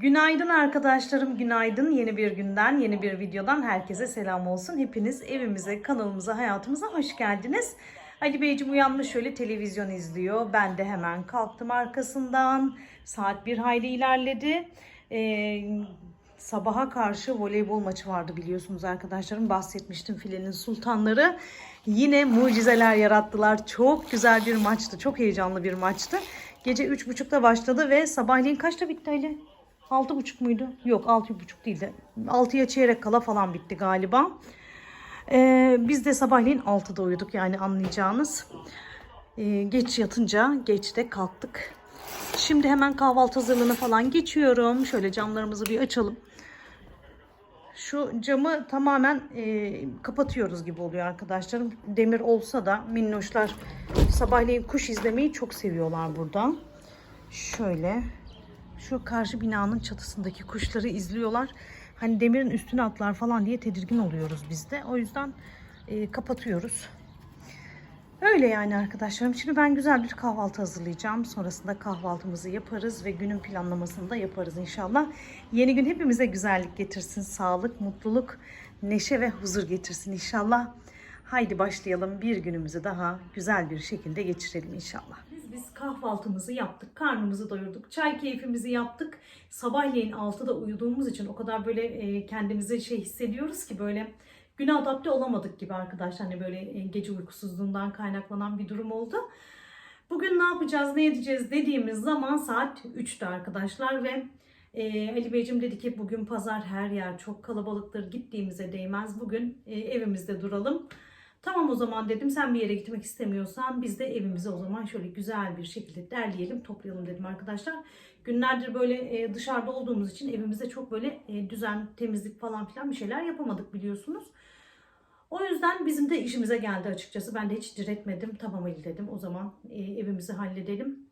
Günaydın arkadaşlarım, günaydın. Yeni bir günden, yeni bir videodan herkese selam olsun. Hepiniz evimize, kanalımıza, hayatımıza hoş geldiniz. Ali Beyciğim uyanmış şöyle televizyon izliyor. Ben de hemen kalktım arkasından. Saat bir hayli ilerledi. Ee, sabaha karşı voleybol maçı vardı biliyorsunuz arkadaşlarım. Bahsetmiştim filenin sultanları. Yine mucizeler yarattılar. Çok güzel bir maçtı. Çok heyecanlı bir maçtı. Gece 3.30'da başladı ve sabahleyin kaçta bitti Ali? 6.30 muydu? Yok 6.30 değildi. 6'ya çeyrek kala falan bitti galiba. Ee, biz de sabahleyin 6'da uyuduk yani anlayacağınız. Ee, geç yatınca geç de kalktık. Şimdi hemen kahvaltı hazırlığına falan geçiyorum. Şöyle camlarımızı bir açalım. Şu camı tamamen e, kapatıyoruz gibi oluyor arkadaşlarım. Demir olsa da minnoşlar sabahleyin kuş izlemeyi çok seviyorlar burada. Şöyle şu karşı binanın çatısındaki kuşları izliyorlar. Hani demirin üstüne atlar falan diye tedirgin oluyoruz biz de. O yüzden e, kapatıyoruz. Öyle yani arkadaşlarım. Şimdi ben güzel bir kahvaltı hazırlayacağım. Sonrasında kahvaltımızı yaparız ve günün planlamasını da yaparız inşallah. Yeni gün hepimize güzellik getirsin. Sağlık, mutluluk, neşe ve huzur getirsin inşallah. Haydi başlayalım. Bir günümüzü daha güzel bir şekilde geçirelim inşallah. Biz, kahvaltımızı yaptık. Karnımızı doyurduk. Çay keyfimizi yaptık. Sabahleyin 6'da uyuduğumuz için o kadar böyle e, kendimizi şey hissediyoruz ki böyle güne adapte olamadık gibi arkadaşlar. Hani böyle e, gece uykusuzluğundan kaynaklanan bir durum oldu. Bugün ne yapacağız, ne edeceğiz dediğimiz zaman saat 3'te arkadaşlar ve e, Ali Beyciğim dedi ki bugün pazar her yer çok kalabalıktır gittiğimize değmez. Bugün e, evimizde duralım. Tamam o zaman dedim sen bir yere gitmek istemiyorsan biz de evimize o zaman şöyle güzel bir şekilde derleyelim toplayalım dedim arkadaşlar. Günlerdir böyle e, dışarıda olduğumuz için evimizde çok böyle e, düzen, temizlik falan filan bir şeyler yapamadık biliyorsunuz. O yüzden bizim de işimize geldi açıkçası. Ben de hiç diretmedim. Tamam Ali dedim. O zaman e, evimizi halledelim.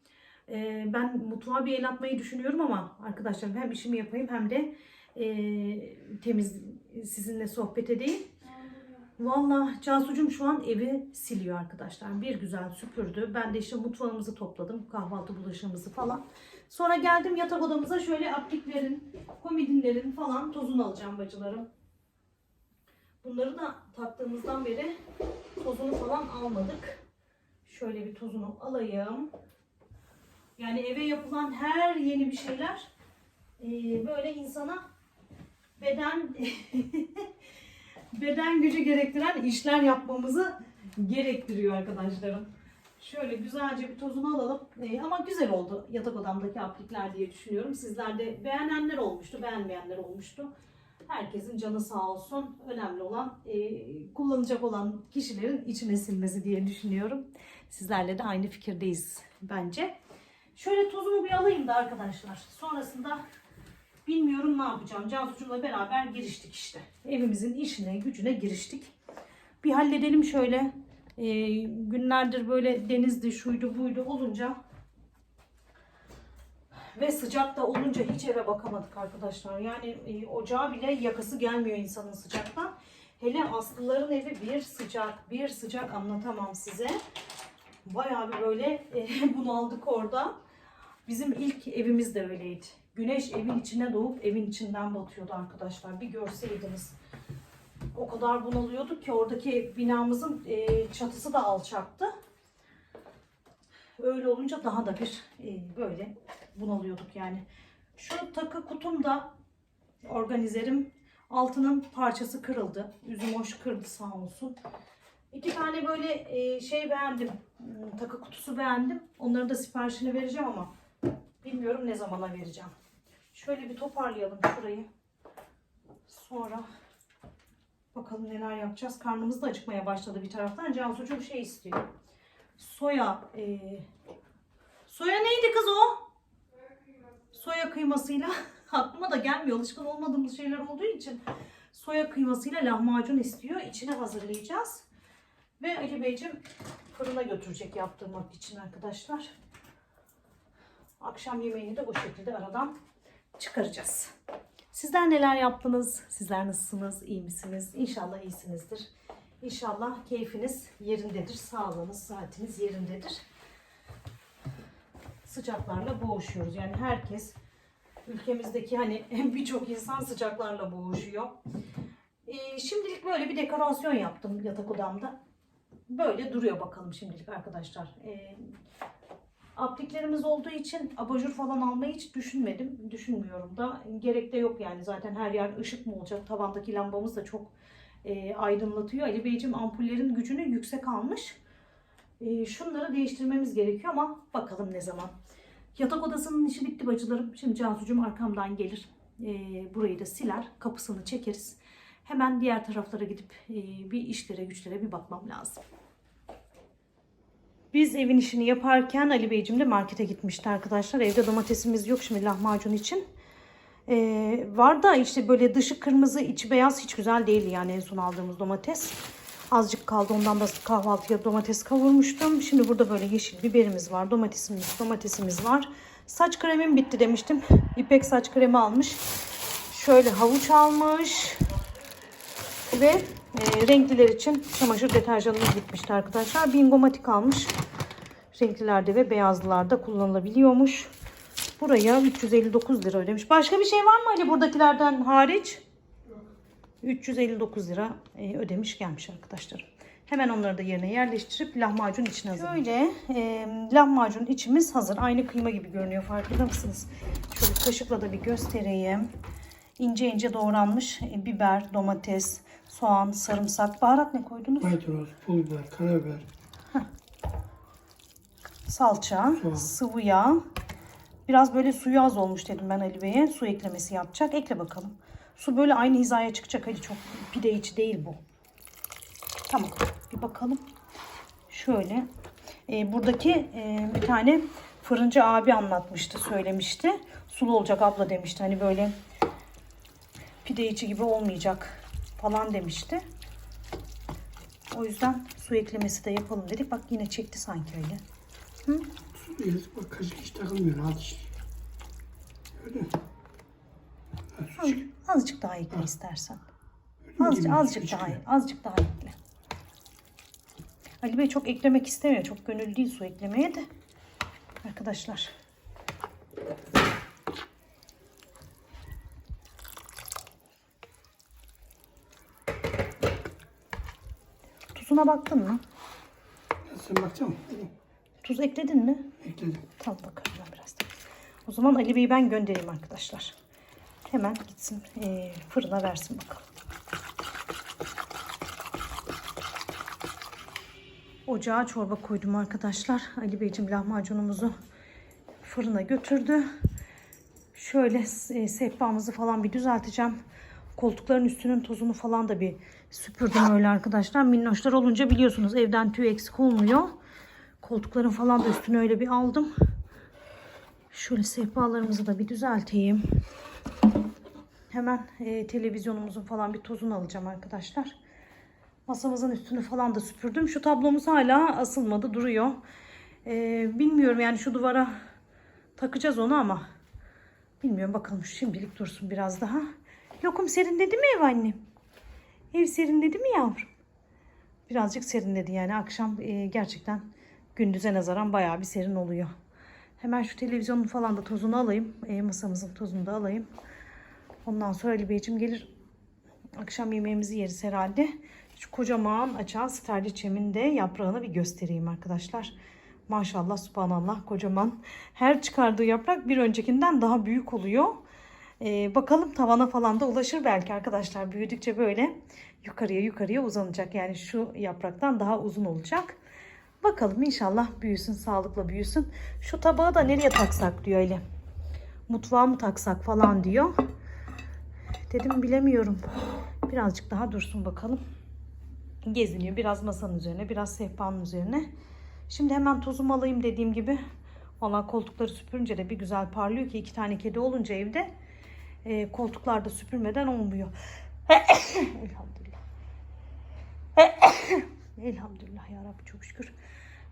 Ben mutfağa bir el atmayı düşünüyorum ama arkadaşlarım hem işimi yapayım hem de temiz sizinle sohbet edeyim. Valla Cansucuğum şu an evi siliyor arkadaşlar. Bir güzel süpürdü. Ben de işte mutfağımızı topladım. Kahvaltı bulaşığımızı falan. Sonra geldim yatak odamıza şöyle apliklerin, komodinlerin falan tozunu alacağım bacılarım. Bunları da taktığımızdan beri tozunu falan almadık. Şöyle bir tozunu alayım. Yani eve yapılan her yeni bir şeyler e, böyle insana beden beden gücü gerektiren işler yapmamızı gerektiriyor arkadaşlarım. Şöyle güzelce bir tozunu alalım. E, ama güzel oldu yatak odamdaki aplikler diye düşünüyorum. Sizler de beğenenler olmuştu, beğenmeyenler olmuştu. Herkesin canı sağ olsun. Önemli olan e, kullanacak olan kişilerin içine silmesi diye düşünüyorum. Sizlerle de aynı fikirdeyiz bence. Şöyle tozumu bir alayım da arkadaşlar. Sonrasında bilmiyorum ne yapacağım. Cansu'cumla beraber giriştik işte. Evimizin işine, gücüne giriştik. Bir halledelim şöyle. E, günlerdir böyle denizdi, şuydu, buydu olunca ve sıcak da olunca hiç eve bakamadık arkadaşlar. Yani e, ocağa bile yakası gelmiyor insanın sıcaktan. Hele Aslıların evi bir sıcak, bir sıcak anlatamam size. Bayağı bir böyle e, bunaldık orada. Bizim ilk evimiz de öyleydi. Güneş evin içine doğup evin içinden batıyordu arkadaşlar. Bir görseydiniz. O kadar bunalıyorduk ki oradaki binamızın e, çatısı da alçaktı. Öyle olunca daha da bir e, böyle bunalıyorduk yani. Şu takı kutumda organizerim altının parçası kırıldı. Üzüm hoş kırdı sağ olsun. İki tane böyle e, şey beğendim. Hmm, Takı kutusu beğendim. Onların da siparişini vereceğim ama bilmiyorum ne zamana vereceğim. Şöyle bir toparlayalım şurayı. Sonra bakalım neler yapacağız. Karnımız da acıkmaya başladı bir taraftan. Cansu'cum şey istiyor. Soya e, Soya neydi kız o? Soya kıymasıyla aklıma da gelmiyor. Alışkın olmadığımız şeyler olduğu için soya kıymasıyla lahmacun istiyor. İçine hazırlayacağız. Ve Ali Beyciğim fırına götürecek yaptırmak için arkadaşlar. Akşam yemeğini de bu şekilde aradan çıkaracağız. Sizler neler yaptınız? Sizler nasılsınız? İyi misiniz? İnşallah iyisinizdir. İnşallah keyfiniz yerindedir. Sağlığınız, saatiniz yerindedir sıcaklarla boğuşuyoruz. Yani herkes ülkemizdeki hani birçok insan sıcaklarla boğuşuyor. Ee, şimdilik böyle bir dekorasyon yaptım yatak odamda. Böyle duruyor bakalım şimdilik arkadaşlar. Ee, apliklerimiz olduğu için abajur falan almayı hiç düşünmedim. Düşünmüyorum da. Gerek de yok yani. Zaten her yer ışık mı olacak? Tavandaki lambamız da çok e, aydınlatıyor. Ali Beyciğim ampullerin gücünü yüksek almış. E, şunları değiştirmemiz gerekiyor ama bakalım ne zaman. Yatak odasının işi bitti bacılarım. Şimdi Cansucuğum arkamdan gelir. E, burayı da siler. Kapısını çekeriz. Hemen diğer taraflara gidip e, bir işlere güçlere bir bakmam lazım. Biz evin işini yaparken Ali Beyciğim de markete gitmişti arkadaşlar. Evde domatesimiz yok şimdi lahmacun için. Ee, var da işte böyle dışı kırmızı içi beyaz hiç güzel değildi yani en son aldığımız domates. Azıcık kaldı ondan da kahvaltıya domates kavurmuştum. Şimdi burada böyle yeşil biberimiz var, domatesimiz, domatesimiz var. Saç kremim bitti demiştim. İpek saç kremi almış. Şöyle havuç almış. Ve e, renkliler için çamaşır deterjanımız bitmişti arkadaşlar. Bingomatik almış. Renklilerde ve beyazlılarda kullanılabiliyormuş. Buraya 359 lira ödemiş. Başka bir şey var mı Ali buradakilerden hariç? 359 lira e, ödemiş gelmiş arkadaşlar. Hemen onları da yerine yerleştirip lahmacun içine hazırlayacağım. Şöyle e, lahmacun içimiz hazır. Aynı kıyma gibi görünüyor farkında mısınız? Şöyle kaşıkla da bir göstereyim. İnce ince doğranmış biber, domates, soğan, sarımsak. Baharat ne koydunuz? Maydanoz, pul biber, karabiber, Salça, Soğan. sıvı yağ. Biraz böyle suyu az olmuş dedim ben Ali Bey'e. Su eklemesi yapacak. Ekle bakalım. Su böyle aynı hizaya çıkacak. Hadi çok pide içi değil bu. Tamam. Bir bakalım. Şöyle. Ee, buradaki e, bir tane fırıncı abi anlatmıştı, söylemişti. Sulu olacak abla demişti. Hani böyle pide içi gibi olmayacak falan demişti. O yüzden su eklemesi de yapalım dedik. Bak yine çekti sanki öyle. Yazık bak kaşık hiç takılmıyor rahat işte. Öyle mi? Ha, su çık- Azıcık daha ekle istersen. öyle mi Azıcık, azıcık su daha, çıkıyor? azıcık daha ekle. Ali Bey çok eklemek istemiyor. Çok gönüllü değil su eklemeye de. Arkadaşlar. Tuzuna baktın mı? Sen bakacak mısın? Tuz ekledin mi? Ekledim. Tamam bakarım ben birazdan. O zaman Ali Bey'i ben göndereyim arkadaşlar. Hemen gitsin eee, fırına versin bakalım. Ocağa çorba koydum arkadaşlar. Ali Beyciğim lahmacunumuzu fırına götürdü. Şöyle e, sehpamızı falan bir düzelteceğim. Koltukların üstünün tozunu falan da bir süpürdüm öyle arkadaşlar. Minnoşlar olunca biliyorsunuz evden tüy eksik olmuyor. Koltukların falan da üstünü öyle bir aldım. Şöyle sehpalarımızı da bir düzelteyim. Hemen e, televizyonumuzun falan bir tozunu alacağım arkadaşlar. Masamızın üstünü falan da süpürdüm. Şu tablomuz hala asılmadı duruyor. E, bilmiyorum yani şu duvara takacağız onu ama bilmiyorum bakalım şimdilik dursun biraz daha. Yokum serinledi mi ev annem? Ev serinledi mi yavrum? Birazcık serinledi yani akşam e, gerçekten gündüze nazaran bayağı bir serin oluyor. Hemen şu televizyonun falan da tozunu alayım. E, masamızın tozunu da alayım. Ondan sonra Ali Beyciğim gelir. Akşam yemeğimizi yeriz herhalde. Şu kocaman açan sterliçemin de yaprağını bir göstereyim arkadaşlar. Maşallah subhanallah kocaman. Her çıkardığı yaprak bir öncekinden daha büyük oluyor. Ee, bakalım tavana falan da ulaşır belki arkadaşlar. Büyüdükçe böyle yukarıya yukarıya uzanacak. Yani şu yapraktan daha uzun olacak. Bakalım inşallah büyüsün, sağlıkla büyüsün. Şu tabağı da nereye taksak diyor Ali. Mutfağa mı taksak falan diyor. Dedim bilemiyorum. Birazcık daha dursun bakalım. Geziniyor. Biraz masanın üzerine, biraz sehpanın üzerine. Şimdi hemen tozumu alayım dediğim gibi. Valla koltukları süpürünce de bir güzel parlıyor ki iki tane kedi olunca evde e, koltuklarda süpürmeden olmuyor. Elhamdülillah. Elhamdülillah ya Rabbi çok şükür.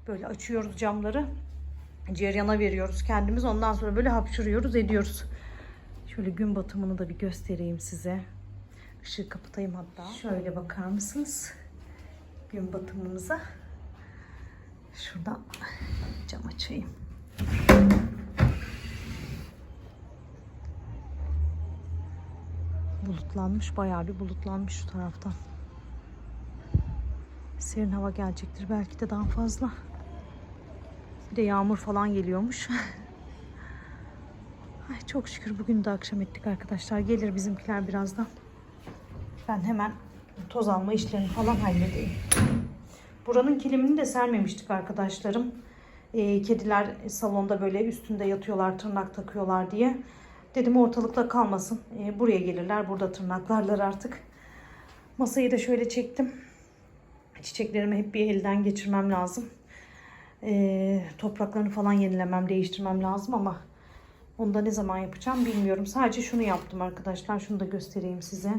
Böyle açıyoruz camları. Ceryana veriyoruz kendimiz. Ondan sonra böyle hapşırıyoruz ediyoruz. Şöyle gün batımını da bir göstereyim size. Işığı kapatayım hatta. Şöyle bakar mısınız? Gün batımımıza. Şuradan cam açayım. Bulutlanmış. Bayağı bir bulutlanmış şu taraftan. Serin hava gelecektir. Belki de daha fazla. Bir de yağmur falan geliyormuş. Ay çok şükür bugün de akşam ettik arkadaşlar. Gelir bizimkiler birazdan. Ben hemen toz alma işlerini falan halledeyim. Buranın kilimini de sermemiştik arkadaşlarım. Ee, kediler salonda böyle üstünde yatıyorlar, tırnak takıyorlar diye. Dedim ortalıkta kalmasın. Ee, buraya gelirler, burada tırnaklarlar artık. Masayı da şöyle çektim. Çiçeklerimi hep bir elden geçirmem lazım. Ee, topraklarını falan yenilemem, değiştirmem lazım ama onu da ne zaman yapacağım bilmiyorum. Sadece şunu yaptım arkadaşlar. Şunu da göstereyim size.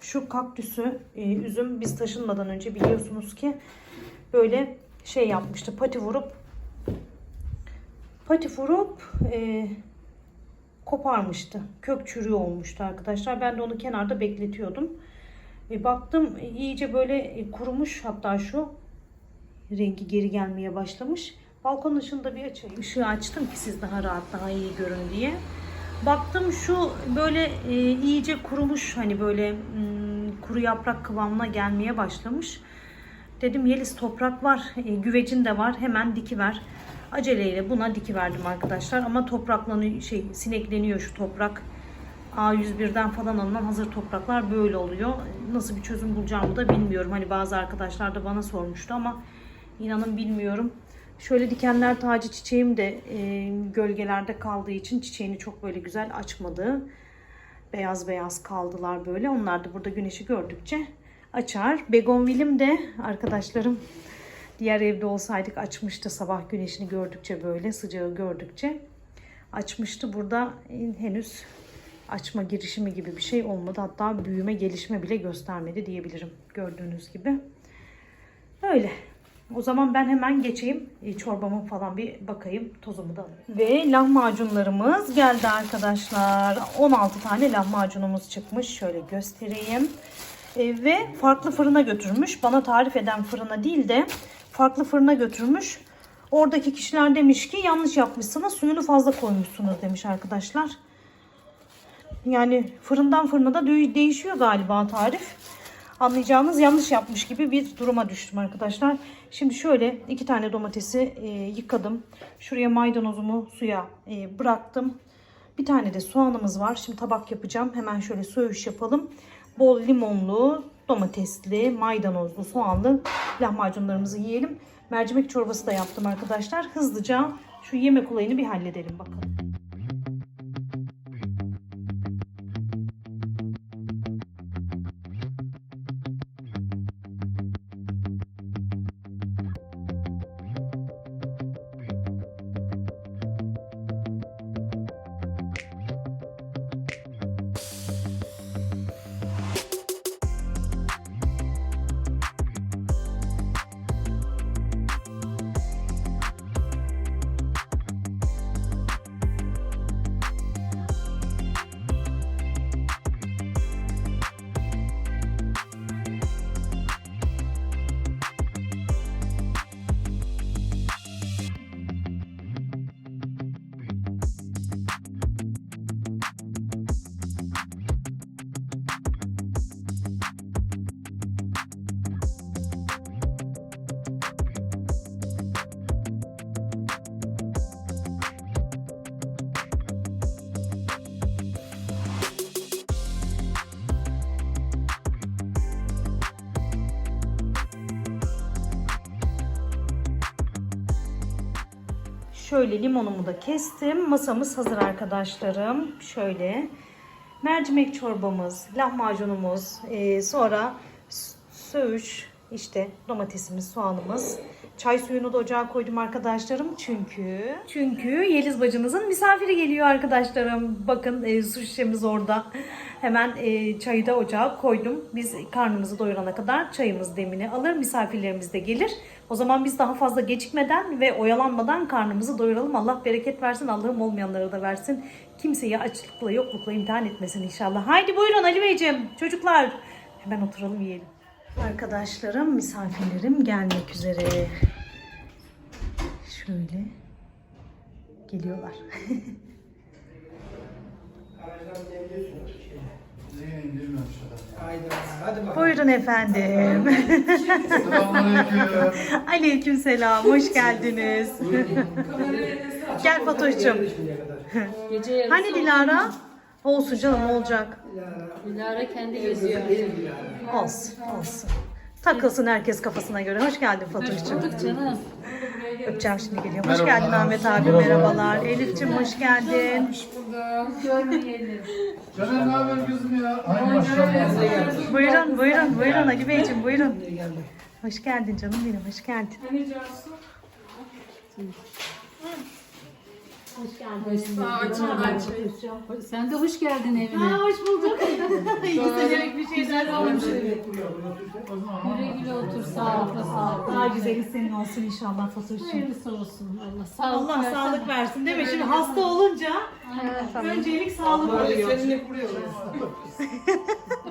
Şu kaktüsü, e, üzüm biz taşınmadan önce biliyorsunuz ki böyle şey yapmıştı. Pati vurup pati vurup e, koparmıştı. Kök çürüğü olmuştu arkadaşlar. Ben de onu kenarda bekletiyordum. E, baktım iyice böyle e, kurumuş hatta şu rengi geri gelmeye başlamış. Balkon ışığında bir açayım. Işığı açtım ki siz daha rahat daha iyi görün diye. Baktım şu böyle e, iyice kurumuş hani böyle hmm, kuru yaprak kıvamına gelmeye başlamış. Dedim Yeliz toprak var, e, güvecin de var hemen dikiver. Aceleyle buna dikiverdim arkadaşlar ama topraklanıyor şey sinekleniyor şu toprak. A101'den falan alınan hazır topraklar böyle oluyor. Nasıl bir çözüm bulacağımı da bilmiyorum. Hani bazı arkadaşlar da bana sormuştu ama inanın bilmiyorum. Şöyle dikenler tacı çiçeğim de e, gölgelerde kaldığı için çiçeğini çok böyle güzel açmadı. Beyaz beyaz kaldılar böyle. Onlar da burada güneşi gördükçe açar. Begonvilim de arkadaşlarım diğer evde olsaydık açmıştı sabah güneşini gördükçe böyle sıcağı gördükçe açmıştı. Burada henüz açma girişimi gibi bir şey olmadı. Hatta büyüme gelişme bile göstermedi diyebilirim gördüğünüz gibi. Öyle. O zaman ben hemen geçeyim. E, çorbamı falan bir bakayım. Tozumu da alayım. Ve lahmacunlarımız geldi arkadaşlar. 16 tane lahmacunumuz çıkmış. Şöyle göstereyim. E, ve farklı fırına götürmüş. Bana tarif eden fırına değil de farklı fırına götürmüş. Oradaki kişiler demiş ki yanlış yapmışsınız. Suyunu fazla koymuşsunuz demiş arkadaşlar. Yani fırından fırına da de- değişiyor galiba tarif. Anlayacağınız yanlış yapmış gibi bir duruma düştüm arkadaşlar. Şimdi şöyle iki tane domatesi e, yıkadım. Şuraya maydanozumu suya e, bıraktım. Bir tane de soğanımız var. Şimdi tabak yapacağım. Hemen şöyle söğüş yapalım. Bol limonlu, domatesli, maydanozlu, soğanlı lahmacunlarımızı yiyelim. Mercimek çorbası da yaptım arkadaşlar. Hızlıca şu yemek olayını bir halledelim bakalım. Şöyle limonumu da kestim. Masamız hazır arkadaşlarım. Şöyle mercimek çorbamız, lahmacunumuz, e, sonra söğüş, işte domatesimiz, soğanımız. Çay suyunu da ocağa koydum arkadaşlarım çünkü çünkü Yeliz bacınızın misafiri geliyor arkadaşlarım. Bakın e, su şişemiz orada. Hemen e, çayı da ocağa koydum. Biz karnımızı doyurana kadar çayımız demini alır. Misafirlerimiz de gelir. O zaman biz daha fazla gecikmeden ve oyalanmadan karnımızı doyuralım. Allah bereket versin. Allah'ım olmayanlara da versin. Kimseyi açlıkla yoklukla imtihan etmesin inşallah. Haydi buyurun Ali Beyciğim. Çocuklar. Hemen oturalım yiyelim. Arkadaşlarım, misafirlerim gelmek üzere. Şöyle geliyorlar. Yine indirmemiş adam ya. Haydi hadi bakalım. Buyurun efendim. Selamünaleyküm. Aleyküm selam. Hoş geldiniz. Gel Fatoş'cum. Gece yarısı Hani Dilara? Olsun canım olacak. Dilara kendi geziyor. Olsun olsun. Takılsın herkes kafasına göre. Hoş geldin Fatoş'cum. Bulduk canım. Öpeceğim şimdi geliyorum. Hoş geldin Ahmet abi. Merhabalar. Elif'cim hoş geldin. Görmeyelim. Caner ne haber kızım ya? Ay maşallah. Buyurun buyurun buyurun Ali Beyciğim buyurun. Hoş geldin canım benim hoş geldin. Hoş geldin. Sen de hoş geldin evine. hoş bulduk. İyi senelik bir Güzel olmuş. Güle güle otur sağlıkla sağlıkla. Daha güzeli senin olsun inşallah Fatoş'cum. Hayırlısı olsun. Allah sağlık Allah versin. sağlık versin değil mi? Şimdi hasta olunca öncelik sağlık oluyor. Seninle.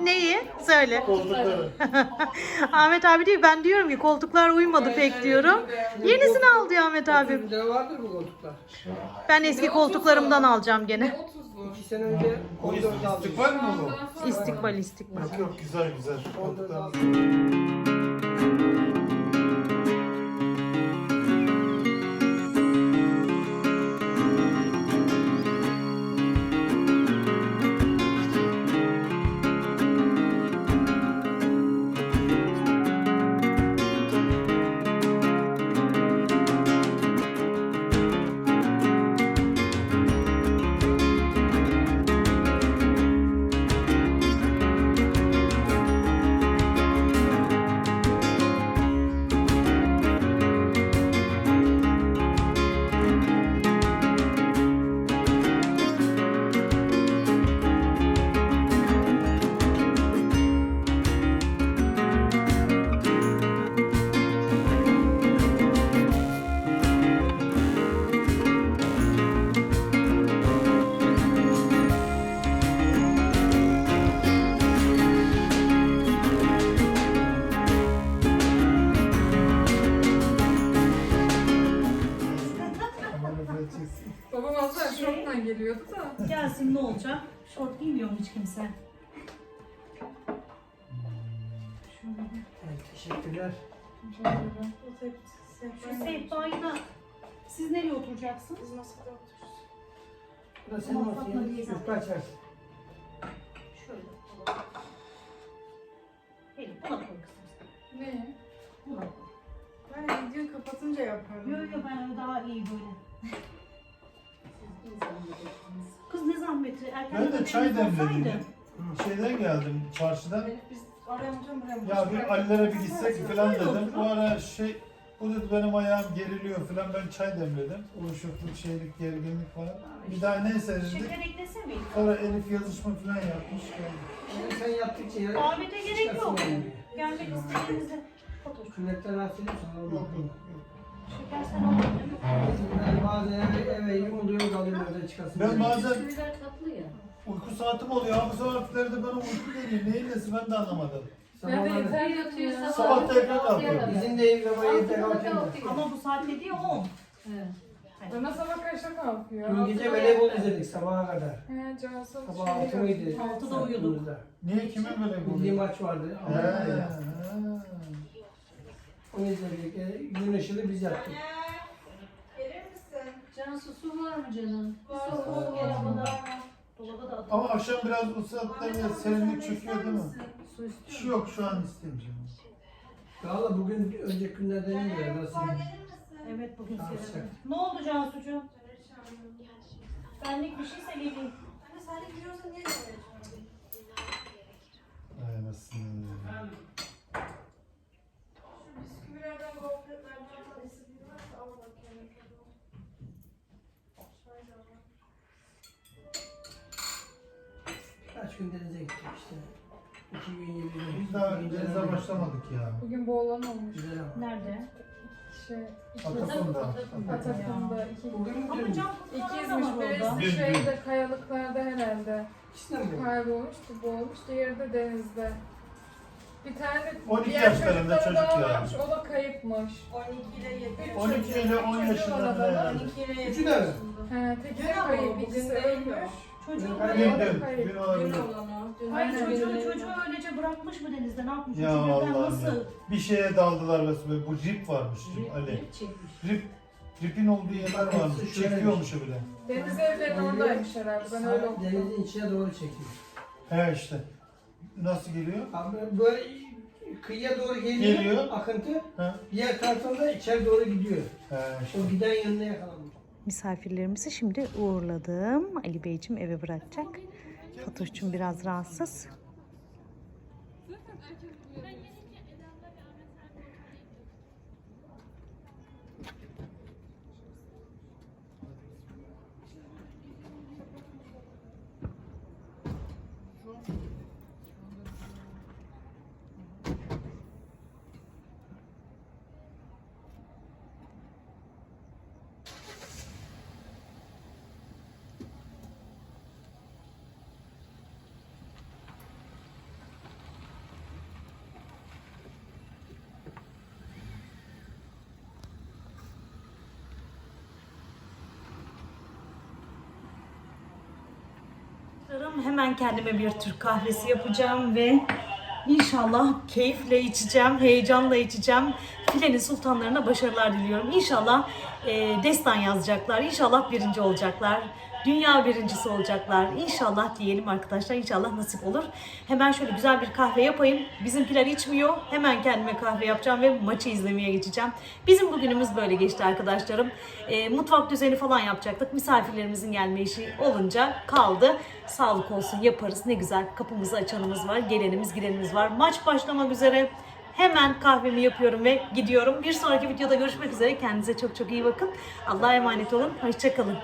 Neyi? Söyle. Koltukları. Ahmet abi diyor ben diyorum ki koltuklar uymadı pek diyorum. Yenisini al diyor Ahmet abi. Bir de vardır bu koltuklar. Ben eski koltuklarımdan alacağım gene. İki sene önce O 14 aldım. istikbal mi bu? İstikbal istikbal. Yok yok güzel güzel. 14 Koltuklar. Kimse? Evet, teşekkürler. Şu sehpayı da siz nereye oturacaksınız? Bu da senin Ama olsun. Fatma ya. değil zaten. Yufka açarsın. Şöyle. Elif buna koy kızım. Ne? Buna koy. Ben videoyu kapatınca yaparım. Yok yok ben öyle daha iyi böyle. Kız ne zahmeti? Erken Ben de çay demledim. olsaydı. Şeyden geldim çarşıdan. Biz oraya mı buraya mı? Ya bir Ali'lere bir gitsek falan dedim. Bu ara şey bu dedi benim ayağım geriliyor falan ben çay demledim. Uyuşukluk, şeylik, gerginlik falan. Bir daha neyse dedik. Şeker eklese miydik? Sonra Elif yazışma falan yapmış. geldi. Yani sen yaptıkça ya. Ahmet'e gerek yok. yani. Gelmek istediğinizde fotoğraf. Sünnetten edeyim sana. Yok Yok bazen eve, eve yumuluyorum kalıyorum evden çıkasın. Ben bazen Biber tatlı ya. uyku saatim oluyor. Bu saatlerde bana uyku geliyor. Neyin nesi ben de anlamadım. De Sabahları. yeter sabah. Sabah tekrar kalkıyor. İzin değil sabah yedide kalkıyorum. Ama bu saat dediği 10. Evet. Bana sabah kaçta kalkıyor? Dün gece voleybol izledik sabaha kadar. He Cansu Sabah şey altı mıydı? Altıda uyuduk. Niye kime böyle Milli bu? maç vardı. He, he. Onu izledik. E, Gün ışığı biz yaptık. Cansu su var mı canım? Su su dolabada. Dolaba da atın. Ama akşam biraz bu saatlerde serinlik çöküyor değil mi? Su istiyor Hiç yok şu an isteyeceğim. Valla bugün önceki günlerden iyi böyle nasıl? Evet bugün Tamam. Ne oldu Cansucuğum? Benlik bir şeyse geleyim. Ay başlamadık ya. Bugün boğulan olmuş. Güzel ama. Nerede? Şey, Atakum'da. Atakum'da iki Bugün Ama dün. can İkizmiş orada. birisi şeyde kayalıklarda herhalde İkisinden mi? kaybolmuş, boğulmuş, diğeri de denizde. Bir tane 12 diğer yaşlarında çocukları çocuk ya. varmış, o da kayıpmış. 12 ile 7. 12 ile 10 yaşında Çocuğun ne adamı. herhalde. 12 ile 7. Üçü de mi? He, ama kayıp, bugün ikisi ölmüş. Çocuğu, Ben- dün, dün olabilir. hayır, çocuğu, çocuğu öylece bırakmış mı denizde ne yapmış? Ya Çocuğu birden Allah'ım nasıl? ya. Bir şeye daldılar ve bu rip varmış rip, Ali. Rip, ripin olduğu yerler varmış. Çekiyormuş bile. Deniz evleri oradaymış herhalde. Ben öyle okudum. Denizin içine doğru çekiyor. He işte. Nasıl geliyor? Abi böyle kıyıya doğru geliyor, Geliyor. akıntı. He. Diğer taraftan da içeri doğru gidiyor. He işte. O giden yanına yakalanmış. Misafirlerimizi şimdi uğurladım. Ali Beyciğim eve bırakacak. Fatoş'cum biraz rahatsız. Hemen kendime bir Türk kahvesi yapacağım ve inşallah keyifle içeceğim, heyecanla içeceğim. Filenin sultanlarına başarılar diliyorum. İnşallah e, destan yazacaklar, inşallah birinci olacaklar. Dünya birincisi olacaklar. İnşallah diyelim arkadaşlar. İnşallah nasip olur. Hemen şöyle güzel bir kahve yapayım. Bizimkiler içmiyor. Hemen kendime kahve yapacağım ve maçı izlemeye geçeceğim. Bizim bugünümüz böyle geçti arkadaşlarım. E, mutfak düzeni falan yapacaktık. Misafirlerimizin gelme işi olunca kaldı. Sağlık olsun yaparız. Ne güzel kapımızı açanımız var. Gelenimiz gidenimiz var. Maç başlamak üzere. Hemen kahvemi yapıyorum ve gidiyorum. Bir sonraki videoda görüşmek üzere. Kendinize çok çok iyi bakın. Allah'a emanet olun. Hoşçakalın.